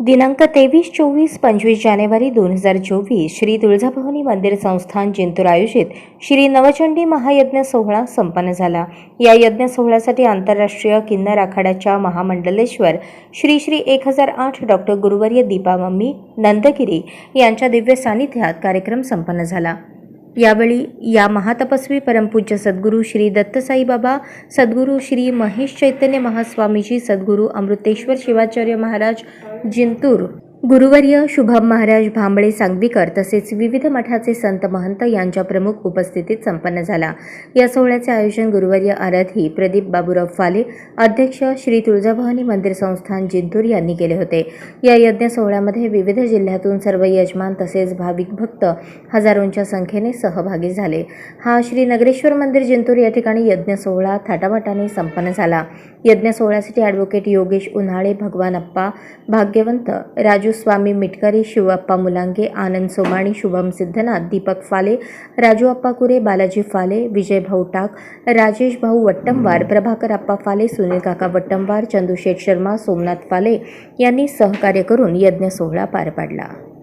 दिनांक तेवीस चोवीस पंचवीस जानेवारी दोन हजार चोवीस श्री तुळजाभवानी मंदिर संस्थान जिंतूर आयोजित श्री नवचंडी महायज्ञ सोहळा संपन्न झाला. या यज्ञ सोहळ्यासाठी आंतरराष्ट्रीय किन्नर आखाड्याच्या महामंडलेश्वर श्री श्री एक हजार आठ डॉक्टर गुरुवर्य दीपा मम्मी नंदगिरी यांच्या दिव्य सानिध्यात कार्यक्रम संपन्न झाला. यावेळी या महातपस्वी परमपूज्य सद्गुरू श्री दत्तसाई बाबा सद्गुरू श्री महेश चैतन्य महास्वामीजी सद्गुरू अमृतेश्वर शिवाचार्य महाराज जिंतूर गुरुवर्य शुभम महाराज भांबळे सांगवीकर तसेच विविध मठाचे संत महंत यांच्या प्रमुख उपस्थितीत संपन्न झाला. या सोहळ्याचे आयोजन गुरुवर्य आराधी प्रदीप बाबूराव फाले अध्यक्ष श्री तुळजाभवानी मंदिर संस्थान जिंतूर यांनी केले होते. या यज्ञ सोहळ्यामध्ये विविध जिल्ह्यातून सर्व यजमान तसेच भाविक भक्त हजारोंच्या संख्येने सहभागी झाले. हा श्री नगरेश्वर मंदिर जिंतूर या ठिकाणी यज्ञ सोहळा थाटामाटाने संपन्न झाला. यज्ञ सोहळ्यासाठी ॲडव्होकेट योगेश उन्हाळे भगवान अप्पा भाग्यवंत राजू स्वामी मिटकरी शिवप्पा मुलांगे आनंद सोमाणी शुभम सिद्धनाथ दीपक फाले राजू अप्पा कुरे बालाजी फाले विजय भाऊ टाक राजेश भाऊ वट्टमवार प्रभाकर अप्पा फाले सुनील काका वट्टमवार चंदू शेठ शर्मा सोमनाथ फाले यांनी सहकार्य करून यज्ञ सोहळा पार पाडला.